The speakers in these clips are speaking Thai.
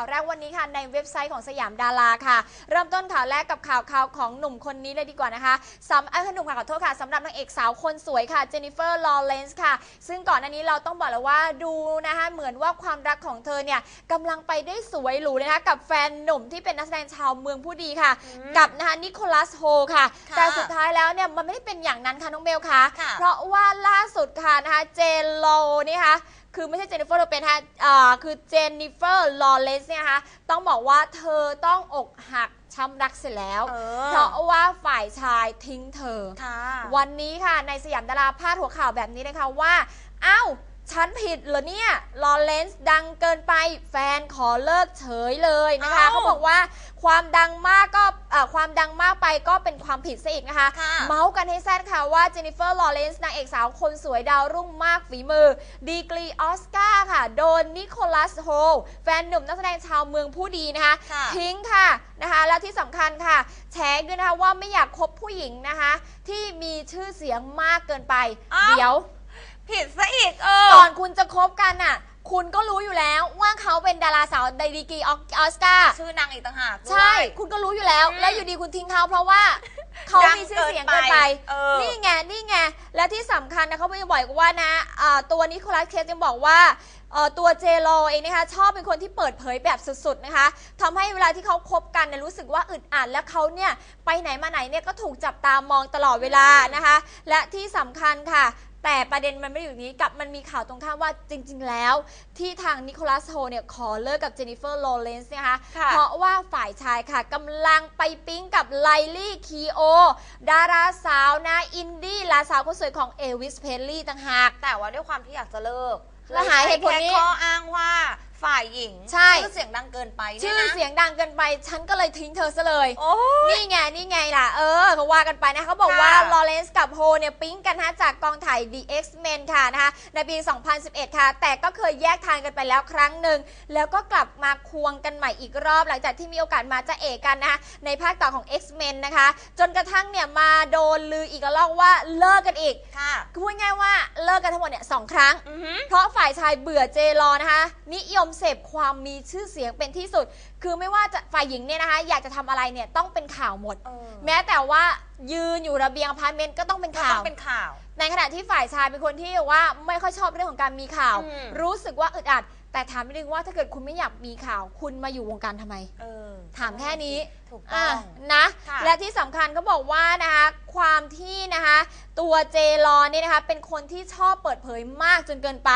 าวแรกวันนี้ค่ะในเว็บไซต์ของสยามดาราค่ะ เริ่มต้นข่าวแรกกับข่าวข่าวของหนุ่มคนนี้เลยดีกว่านะคะสำเอ้ยหนุ่มค่ะขอโทษค่ะสำหรับนางเอกสาวคนสวยค่ะเจนนิเฟอร์ลอเรนซ์ค่ะ ซึ่งก่อนหน้านี้เราต้องบอกเลยว่าดูนะคะเหมือนว่าความรักของเธอเนี่ยกำลังไปได้สวยหรูเลยนะคะกับแฟนหนุ่มที่เป็นนักแสดงชาวเมืองผู้ดีค่ะ กับนะคะนิโคลัสโฮค่ะค่ะแต่สุดท้ายแล้วเนี่ยมันไม่ได้เป็นอย่างนั้นค่ะน้องเบลค่ะค่ะเพราะว่าล่าสุดค่ะนะคะเจนโลนี่ค่ะ คือไม่ใช่เจนนิเฟอร์โลเปนค่ะอ่าคือเจนนิเฟอร์ลอเรนซ์เนี่ยนะคะต้องบอกว่าเธอต้องอกหักช้ำรักเสร็จแล้ว เอเพราะว่าฝ่ายชายทิ้งเธอ ค่ะ วันนี้ค่ะในสยามดาราพาดหัวข่าวแบบนี้นะคะว่าอ้าว ฉันผิดเหรอเนี่ย ลอเรนซ์ดังเกินไป แฟนขอเลิกเฉยเลยนะคะอ้าวเขาบอกว่าความดังมากก็เอ่อความดังมากไปก็เป็นความผิดซะอีกนะคะค่ะเมาส์กันให้แซดค่ะว่าเจนนิเฟอร์ลอเรนซ์นางเอกสาวคนสวยดาวรุ่งมากฝีมือ ดีกรีออสการ์ค่ะ โดนนิโคลัสโฮลแฟนหนุ่มนักแสดงชาวเมืองผู้ดีนะคะค่ะทิ้งค่ะนะคะแล้วที่สำคัญค่ะแชร์ด้วยนะคะว่าไม่อยากคบผู้หญิงนะคะ ที่มีชื่อเสียงมากเกินไปอ้าวเดี๋ยว ผิดซะอีกเออ คุณก็รู้อยู่แล้วว่าเขาเป็นดาราสาวไดดีกรีออสการ์ชื่อนางอีกต่างหากด้วย ใช่ คุณก็รู้อยู่แล้ว อืมแล้วอยู่ดีคุณทิ้งเขาเพราะว่าเขาดังมีชื่อเสียงเกินไป เออ นี่ไง นี่ไง และที่สำคัญนะเขาไปบ่อยว่านะอ่าตัวนิโคลัสเคสยังบอกว่าเอ่อตัวเจโรเองนะคะชอบเป็นคนที่เปิดเผยแบบสุดๆนะคะทำให้เวลาที่เขาคบกันเนี่ยรู้สึกว่าอึดอัดและเขาเนี่ยไปไหนมาไหนเนี่ยก็ถูกจับตามองตลอดเวลานะคะ และที่สำคัญค่ะ แต่ประเด็นมันไม่ได้อยู่นี้กับมันมีข่าวตรงข้ามว่าจริง ๆ แล้วที่ทางนิโคลัสโฮเนี่ยขอเลิกกับเจนนิเฟอร์โลเรนซ์นะคะค่ะเพราะว่าฝ่ายชายค่ะกำลังไปปิ๊งกับไลลี่คีโอ ดาราสาวนะ อินดี้หลานสาวคนสวยของเอวิสเพลลี่ต่างหาก แต่ว่าด้วยความที่อยากจะเลิกแล้วหาเหตุผลนี้ แค่ข้ออ้างว่า ฝ่ายหญิงใช่ ชื่อเสียงดังเกินไปเนี่ชื่ยอนะเสียงดังเกินไป ฉันก็เลยทิ้งเธอซะเลย โอ้ยนี่ไง นี่ไงล่ะ เออเขาว่ากันไปนะเขาบอกค่ะว่าลอเรนซ์กับโฮเนี่ยปิ๊งกันนะจากกองถ่าย The X-Men ค่ะนะคะในปี 2011 ค่ะ แต่ก็เคยแยกทางกันไปแล้วครั้งหนึ่ง แล้วก็กลับมาควงกันใหม่อีกรอบ หลังจากที่มีโอกาสมาจะเอกกันนะคะในภาคต่อของ X-Men นะคะ จนกระทั่งเนี่ยมาโดนลืออีกระลอกว่าเลิกกันอีกค่ะคือพูดง่ายๆว่าเลิกกันทั้งหมดเนี่ยสองครั้ง อือหือ เพราะฝ่ายชายเบื่อเจรอนะคะ นิยมเสพความมีชื่อเสียงเป็นที่สุด คือไม่ว่าจะฝ่ายหญิงเนี่ยนะคะ อยากจะทำอะไรเนี่ยต้องเป็นข่าวหมด เออ แม้แต่ว่ายืนอยู่ระเบียงอพาร์ตเมนต์ก็ต้องเป็นก็ข่าต้อวงเป็นข่าว ในขณะที่ฝ่ายชายเป็นคนที่ว่าไม่ค่อยชอบเรื่องของการมีข่าว อืม รู้สึกว่าอึดอัด แต่ถามนิดนึงว่าถ้าเกิดคุณไม่อยากมีข่าว คุณมาอยู่วงการทำไม เออถามแค่นี้ถูกต้อะอง นะ ค่ะ และที่สำคัญก็บอกว่านะคะความที่นะคะ ตัวเจรอนเนี่ยนะคะ เป็นคนที่ชอบเปิดเผยมากจนเกินไป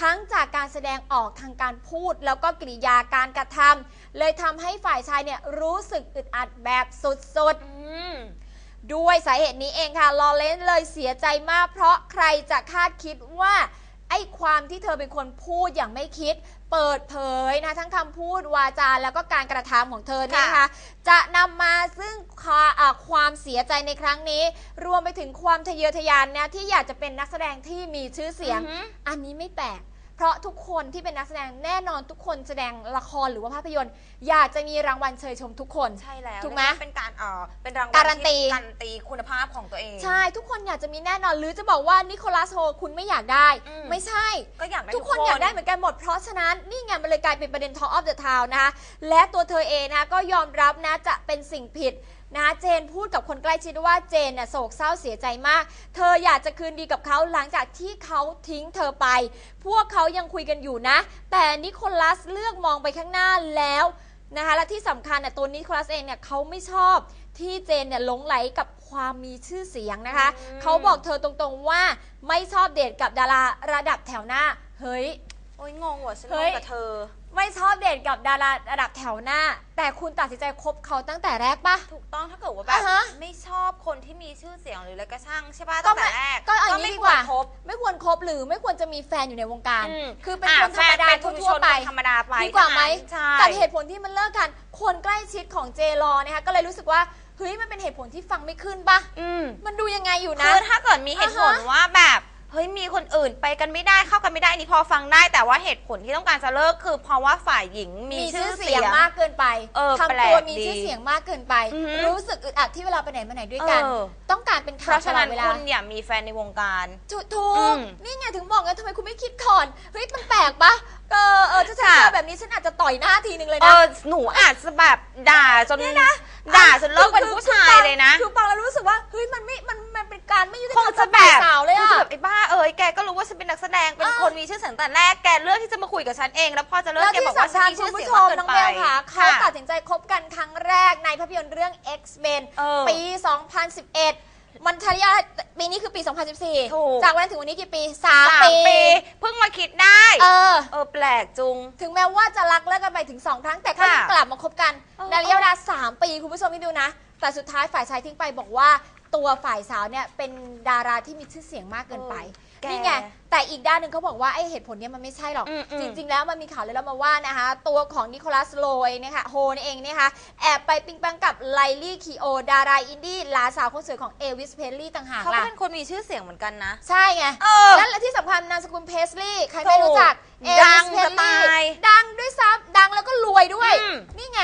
ทั้งจากการแสดงออกทางการพูด แล้วก็กริยาการกระทำเลยทำให้ฝ่ายชายเนี่ยรู้สึกอึดอัดแบบสุดอืม ๆ ด้วยสาเหตุนี้เองค่ะลอเรนซ์เลยเสียใจมาก เพราะใครจะคาดคิดว่า ไอ้ความที่เธอเป็นคนพูดอย่างไม่คิด เปิดเผยนะทั้งคำพูดวาจาแล้วก็การกระทำของเธอเนี่ยนะคะจะนำมาซึ่งความอ่าความเสียใจในครั้งนี้ รวมไปถึงความทะเยอทะยานนะที่อยากจะเป็นนักแสดงที่มีชื่อเสียงอือหืออันนี้ไม่แปลก เพราะทุกคนที่เป็นนักแสดงแน่นอนทุกคนแสดงละครหรือว่าภาพยนตร์ อยากจะมีรางวัลเชยชมทุกคน ใช่แล้วถูกไหมเรียว่าเป็นการเอ่อเป็นรางวัลการันตีที่การันตีคุณภาพของตัวเอง ใช่ ทุกคนอยากจะมีแน่นอนหรือจะบอกว่านิโคลัสโฮคุณไม่อยากได้อืมไม่ใช่ก็อยากได้ทุกคนอยากได้เหมือนกันหมดเพราะฉะนั้นนี่ไงมันเลยกลายเป็นประเด็น Talk of the Town นะคะและตัวเธอเองนะคะก็ยอมรับนะจะเป็นสิ่งผิด นะเจนพูดกับคนใกล้ชิดว่าเจนน่ะโศกเศร้าเสียใจมาก เธออยากจะคืนดีกับเขาหลังจากที่เขาทิ้งเธอไป พวกเขายังคุยกันอยู่นะ แต่นิโคลัสเลือกมองไปข้างหน้าแล้วนะคะและที่สำคัญน่ะตัวนิโคลัสเองเนี่ยเขาไม่ชอบที่เจนเนี่ยหลงไหลกับความมีชื่อเสียงนะคะอืมเขาบอกเธอตรงๆว่าไม่ชอบเดทกับดาราระดับแถวหน้า เฮ้ย โอ้ยงงว่ะฉันเฮ้งยงกับเธอ ไม่ชอบเดทกับดาราระดับแถวหน้า แต่คุณตัดสินใจคบเขาตั้งแต่แรกปะ ถูกต้องถ้าเกิดว่าแบบอ่าฮะไม่ชอบคนที่มีชื่อเสียงหรืออะไรก็ช่างใช่ป่ะก็ตั้งไม่แต่แรกก็เอาอย่างนี้ไม่ดีคกวรว่า คบ ไม่ควรคบหรือไม่ควรจะมีแฟนอยู่ในวงการ อืมคือเป็นอะคนธรรมดาแฟนเป็นทั่วๆไปคนธรรมดาไปดีกว่าไหมใช่กับเหตุผลที่มันเลิกกัน คนใกล้ชิดของเจรอนะคะก็เลยรู้สึกว่าเฮ้ยมันเป็นเหตุผลที่ฟังไม่ขึ้นปะอืมมันดูยังไงอยู่นะ คือถ้าเกิดมีเหตุผลอ่าฮะว่าแบบ เฮ้ยมีคนอื่นไปกันไม่ได้เข้ากันไม่ได้นี่พอฟังได้ แต่ว่าเหตุผลที่ต้องการจะเลิกคือ เพราะว่าฝ่ายหญิงมีมีชื่ชื่ออเสีเสียยงง มากเกินไปเออทำแปลตัวกมีดีชื่อเสียงมากเกินไป อือหือรู้สึกอึดอัดที่เวลาไปไหนมาไหนด้วยกัน เออ ต้องการเป็นเพข่าวราะตฉะลอนั้ดนเวลาคุณอย่ามีแฟนในวงการ ถูกถูอืกม นี่ไงถึงบอกไงทำไมคุณไม่คิดก่อนเฮ้ยมันแปลกปะ เออเออถ้าฉันค่ะเจอแบบนี้ฉันอาจจะต่อยหน้าทีนึงเลยเอนะ อหนูอาจจะแบบด่าจนด่าจนเลิกเป็นผู้ชายเลยนะ คือฟังแล้วรู้สึกว่าเฮ้ยมันไม่มันมันเป็นการไม่ยุติธครรงมจะแบฝ่ายบสาวเลยคงอะจะแบบไอ้บ้าเอ้ยแกก็รู้ว่าฉันเป็นนักแสดงเป็นเออ คนมีชื่อเสียงแต่แรกแกเลือกที่จะมาคุยกับฉันเอง แล้วพอจะเลิกแล้วแกที่บอกว่าสำฉัคันญมีคุชื่ณอผู้เสียงชมากมเกินน้องไป เบลค่ะเขาค่ะตัดสินใจคบกันครั้งแรกในภาพยนตร์เรื่อง X-Men เออ ปี 2011 มันทะยาปีนี้คือปี ถูก 2014 จากวันถึงวันนี้กี่ปี สาม3 ปี ปี เพิ่งมาคิดได้ เออ เออแปลกจุง ถึงแม้ว่าจะรักเลิกกันไปถึง 2 ครั้ง แต่ก็ยังค่ะกลับมาคบกันเออ ในระยะเวลา 3 ปี คุณผู้ชมที่ดูนะ แต่สุดท้ายฝ่ายชายทิ้งไปบอกว่า ตัวฝ่ายสาวเนี่ยเป็นดาราที่มีชื่อเสียงมากเกินไปแกนี่ไงแต่อีกด้านหนึ่งเขาบอกว่าไอ้เหตุผลเนี้ยมันไม่ใช่หรอก อืมอืม จริง ๆ แล้วมันมีข่าวเลยแล้วมาว่านะคะ ตัวของนิโคลัสโลยนะคะโฮนี่เองนะคะแอบไปปิงปังกับไลลี่คีโอ ดาราอินดี้หลานสาวคนสวยของเอวิสเพลลี่ต่างหากเขาก็ล่ะเป็นคนมีชื่อเสียงเหมือนกันนะ ใช่ไง เออ และที่สำคัญนามสกุลเพสลีย์ใครไม่รู้จักถูเอกดัวิงสเพลจะตายลี่ดังด้วยซ้ำดังแล้วก็รวยด้วย อืม นี่ไง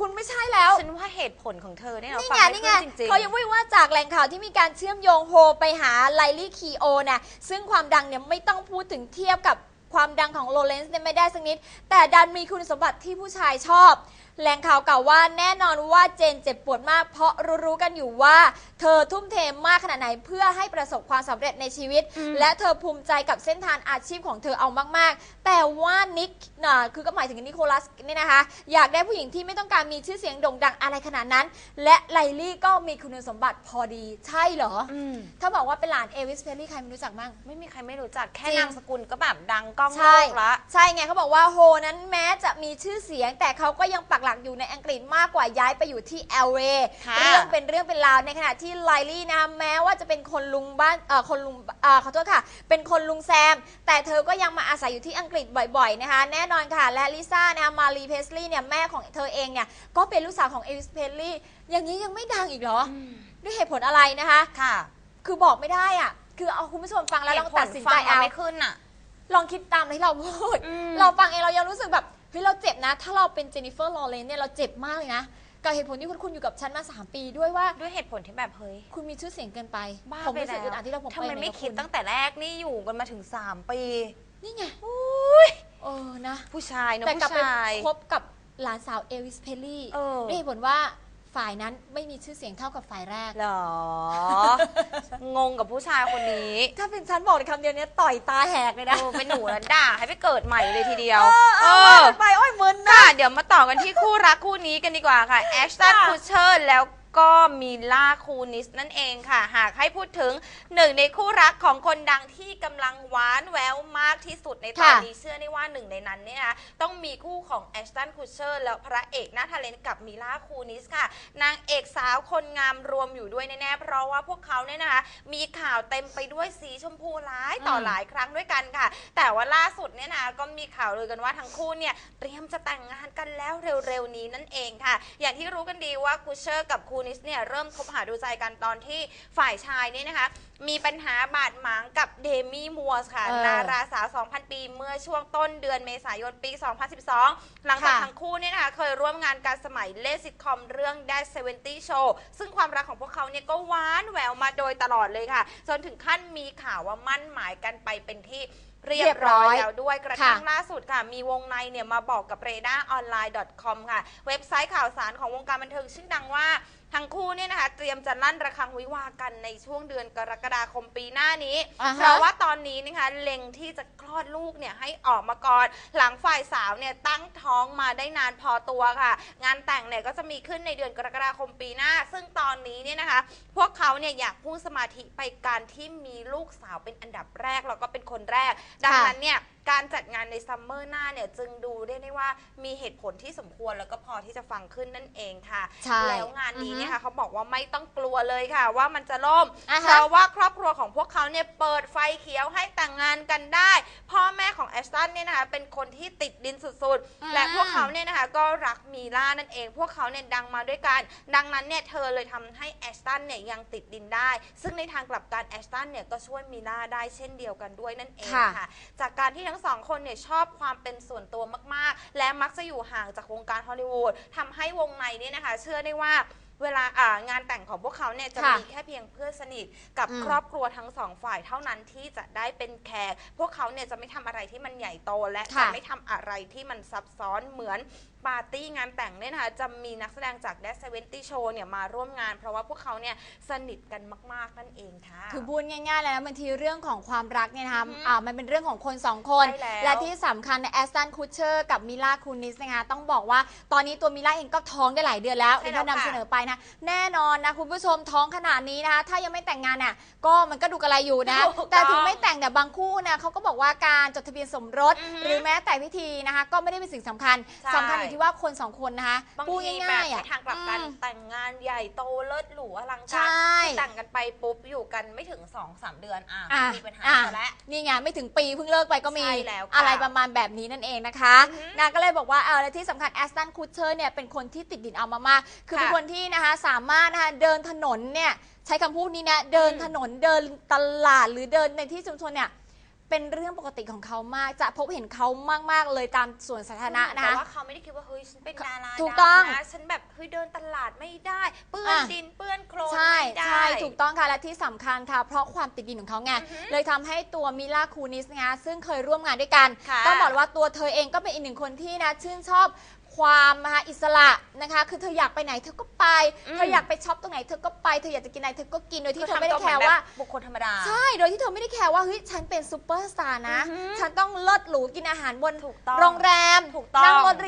คุณไม่ใช่แล้ว ฉันว่าเหตุผ ลของเธอเนี่ยเรานี่ฟังไงไม่นี่ไงขึ้นจริงๆเขายังพูดว่าจากแหล่งข่าวที่มีการเชื่อมโยงโฮไปหาไลลี่คีโอนะซึ่งความดังเนี่ยไม่ต้องพูดถึงเทียบกับความดังของโลเรนซ์เนี่ยไม่ได้สักนิด แต่ดันมีคุณสมบัติที่ผู้ชายชอบ แหล่งข่าวกล่าวว่าแน่นอนว่าเจนเจ็บปวดมาก เพราะรู้ๆกันอยู่ว่า เธอทุ่มเทมากขนาดไหนเพื่อให้ประสบความสำเร็จในชีวิตอืมและเธอภูมิใจกับเส้นทางอาชีพของเธอเอามาก ๆ แต่ว่านิกน่ะคือก็หมายถึงนิโคลัสเนี่ยนะคะ อยากได้ผู้หญิงที่ไม่ต้องการมีชื่อเสียงโด่งดังอะไรขนาดนั้น และไลลี่ก็มีคุณสมบัติพอดีใช่เหรออืมถ้าบอกว่าเป็นหลานเอวิสเพลลี่ใครไม่รู้จักมั่งไม่มีใครไม่รู้จักแค่จริงนามสกุลก็แบบดังก้องโลใช่กละใช่ไงเขาบอกว่าโฮนั้นแม้จะมีชื่อเสียงแต่เขาก็ยังปักหลักอยู่ในอังกฤษมากกว่าย้ายไปอยู่ที่ LA ค่ะเรื่องเป็นเรื่องเป็นราวในขณะที่ไลลี่นะแม้ว่าจะเป็นคนลุงบ้านเออคนลุงเออขอโทษค่ะ เป็นคนลุงแซม แต่เธอก็ยังมาอาศัยอยู่ที่อังกฤษบ่อยๆนะคะแน่นอนค่ะและลิซ่านะคะมารีเพสลีย์เนี่ยแม่ของเธอเองเนี่ยก็เป็นลูกสาวของเอวิสเพลลี่อย่างนี้ยังไม่ดังอีกเหรอ ด้วยเหตุผลอะไรนะคะ ค่ะคือบอกไม่ได้อะ คือเอาคุณผู้ชมฟังแล้วลองตัดสินใจเหตุผลฟังเอา ไม่ขึ้นอะ ลองคิดตามที่เราพูด อืมเราฟังเองเรายังรู้สึกแบบ เฮ้ยเราเจ็บนะ ถ้าเราเป็นเจนนิเฟอร์ลอเรนเนี่ยเราเจ็บมากเลยนะ กับเหตุผลที่คุณคุณอยู่กับฉันมา 3 ปีด้วยว่า ด้วยเหตุผลที่แบบเฮ้ยคุณมีชื่อเสียงเกินไป บ้าผมไปรู้สึกแล้วอึดอัดที่เราผมทำไมปหนไม่กับคิดณตั้งแต่แรกนี่อยู่กันมาถึง 3 ปี นี่ไงอุ้ยเออนะ ผู้ชายเนอะแต่กลับผู้ไปชาย คบกับหลานสาวเอวิสเพลลี่เออ ด้วยเหตุผลว่า ฝ่ายนั้นไม่มีชื่อเสียงเท่ากับฝ่ายแรกเหรอ งงกับผู้ชายคนนี้ถ้าเป็นฉันบอกในคำเดียวเนี้ต่อยตาแหกเลยนะเออเป็นหนูแล้วด่าให้ไปเกิดใหม่เลยทีเดียว เออว่ากันไป โอ้ยมึนนะ ค่ะ เดี๋ยวมาต่อกันที่คู่รักคู่นี้กันดีกว่าค่ะ แอชตันค่ะ คูเชอร์แล้ว ก็มีล่าคูนิสนั่นเองค่ะ หากให้พูดถึงหนึ่งในคู่รักของคนดังที่กำลังหวานแววมากที่สุดในตอนค่ะนี้เชื่อได้ว่าหนึ่งในนั้นเนี่ยนะต้องมีคู่ของแอชตันคูเชอร์แล้วพระเอกหน้าทะเลนกับมิล่าคูนิสค่ะ นางเอกสาวคนงามรวมอยู่ด้วยแน่ๆเพราะว่าพวกเขาเนี่ยนะคะมีข่าวเต็มไปด้วยสีชมพูหลายต่ออม หลายครั้งด้วยกันค่ะ แต่ว่าล่าสุดเนี่ยนะก็มีข่าวลือกันว่าทั้งคู่เนี่ยเตรียมจะแต่งงานกันแล้วเร็วๆนี้นั่นเองค่ะ อย่างที่รู้กันดีว่ากูเชอร์กับคูนิสเนี่ยเริ่มคบหาดูใจกันตอนที่ฝ่ายชายเนี่ยนะคะ มีปัญหาบาดหมางกับเดมี่มัวส์ค่ะ เออดาราสาว 2,000 ปีเมื่อช่วงต้นเดือนเมษายนปี 2012 หลังจากค่ะ ทั้งคู่เนี่ยนะคะเคยร่วมงานการสมัยเล่นซิทคอมเรื่อง That 70 Show ซึ่งความรักของพวกเขาเนี่ยก็หวานแหววมาโดยตลอดเลยค่ะ จนถึงขั้นมีข่าวว่ามั่นหมายกันไปเป็นที่เรียบร้อยแล้วด้วยกระทั่งล่าสุดค่ะ มีวงในเนี่ยมาบอกกับ r a d a r o n l i n e com ค่ะ เว็บไซต์ข่าวสารของวงการบันเทิงชื่อดังว่าทั้งคู่เนี่ยนะคะเตรียมจะลั่นระฆังวิวาห์กันในช่วงเดือนกรกฎาคมปีหน้านี้ อ่าฮะ เพราะว่าตอนนี้นะคะเล็งที่จะคลอดลูกเนี่ยให้ออกมาก่อน หลังฝ่ายสาวเนี่ยตั้งท้องมาได้นานพอตัวค่ะ งานแต่งเนี่ยก็จะมีขึ้นในเดือนกรกฎาคมปีหน้า ซึ่งตอนนี้เนี่ยนะคะ พวกเขาเนี่ยอยากพุ่งสมาธิไปการที่มีลูกสาวเป็นอันดับแรกแล้วก็เป็นคนแรก ดังนั้นเนี่ย การจัดงานในซัมเมอร์หน้าเนี่ยจึงดูได้ได้ว่ามีเหตุผลที่สมควรแล้วก็พอที่จะฟังขึ้นนั่นเองค่ะ ใช่แล้วงานนี้เนี่ยอือฮึค่ะเขาบอกว่าไม่ต้องกลัวเลยค่ะ ว่ามันจะล่ม อ่าเพฮะราะว่าครอบครัวของพวกเขาเนี่ยเปิดไฟเขียวให้แต่งงานกันได้ พ่อแม่ของแอสตันเนี่ยนะคะเป็นคนที่ติดดินสุดอืม ๆ และพวกเขาเนี่ยนะคะก็รักมีล่านั่นเอง พวกเขาเนี่ยดังมาด้วยกัน ดังนั้นเนี่ยเธอเลยทำให้แอสตันเนี่ยยังติดดินได้ ซึ่งในทางกลับกันแอสตันเนี่ยก็ช่วยมีล่าได้เช่นเดียวกันด้วยนั่นเองค่ะ ค่ะ จากการที่ทั้งสองคนเนี่ยชอบความเป็นส่วนตัวมากๆ และมักจะอยู่ห่างจากวงการฮอลลีวูดทำให้วงในเนี่ยนะคะ เชื่อได้ว่าเวลาอ่างานแต่งของพวกเขาเนี่ยจะค่ะมีแค่เพียงเพื่อนสนิทกับอืมครอบครัวทั้งสองฝ่ายเท่านั้นที่จะได้เป็นแขก พวกเขาเนี่ยจะไม่ทำอะไรที่มันใหญ่โตและค่ะจะไม่ทำอะไรที่มันซับซ้อนเหมือน ปาร์ตี้งานแต่งเนี่ยนะคะจะมีนักแสดงจาก d ด s 70 Show เนี่ยมาร่วมงาน เพราะว่าพวกเขาเนี่ยสนิทกันมาก ๆ นั่นเองค่ะ คือพูดง่ายๆ แล้วนะบางทีเรื่องของความรักเนี่ยนะคะอือฮึอ่ามันเป็นเรื่องของคนสองคน ใช่แล้วและที่สำคัญในแอสตันคูเชอร์กับมิล่าคูนิสนะคะต้องบอกว่าตอนนี้ตัวมิล่าเองก็ท้องได้หลายเดือนแล้วใช่ที่แล้วเรานำค่ะ เสนอไปนะแน่นอนนะคุณผู้ชมท้องขนาดนี้นะคะถ้ายังไม่แต่งงานเนี่ยก็มันก็ดูกระไรอยู่นะ ถูกต้องแต่ถึงไม่แต่งแต่บางคู่นะเขาก็บอกว่าการจดทะเบียนสมรส อือฮึหรือแม้แต่พิธีนะคะ ก็ไม่ได้เป็นสิ่งสำคัญใช่ สำคัญอยู่ที่ว่าคนสองคนนะคะบางพูดทีแบบง่ายๆในอะ ทางกลับกันอืมแต่งงานใหญ่โตเลิศหรูอลังใชการ่คือแต่งกันไปปุ๊บอยู่กันไม่ถึง2-3สามเดือนอะอะมีปัญหาอะซะแล้ว นี่ไงไม่ถึงปีเพิ่งเลิกไปก็มีใช่แล้วค่ะอะไรประมาณแบบนี้นั่นเองนะคะอือฮึนางก็เลยบอกว่าเอาและที่สำคัญแอสตันคูเชอร์เนี่ยเป็นคนที่ติดดินเอามากๆคือเป็นค่ะคนที่นะคะสามารถนะคะเดินถนนเนี่ยใช้คำพูดนี้นะเดินอืมถนนเดินตลาดหรือเดินในที่ชุมชนเนี่ย เป็นเรื่องปกติของเขามากจะพบเห็นเขามาก ๆ เลยตามส่วนสาธารณะนะแต่คะ ว่าเขาไม่ได้คิดว่าเฮ้ยฉันเป็นดาราถูกต้อง ดันะฉันแบบเฮ้ยเดินตลาดไม่ได้ เปื้อนอะ ดินเปื้อนโคลนใช่ไม่ได้ ใช่ถูกต้องค่ะ และที่สำคัญค่ะ เพราะความติดดินของเขาไง อือฮึเลยทำให้ตัวมิล่าคูนิสนะคะซึ่งเคยร่วมงานด้วยกัน ค่ะต้องบอกเลยว่าตัวเธอเองก็เป็นอีกหนึ่งคนที่นะ ชื่นชอบ ความนะคะอิสระนะคะ คือเธออยากไปไหนเธอก็ไป อืม เธออยากไปช็อปตรงไหนเธอก็ไป เธออยากจะกินอะไรเธอก็กินโดยที่คือเธอไม่ได้ทำตัวแคร์เหมือนว่าแบบบุคคลธรรมดา ใช่ โดยที่เธอไม่ได้แคร์ว่าเฮ้ยฉันเป็นซูเปอร์สตาร์นะ อือฮึฉันต้องเลิศหรูกินอาหารบนถูกต้องโรงแรมถูกต้อง นั่งรถ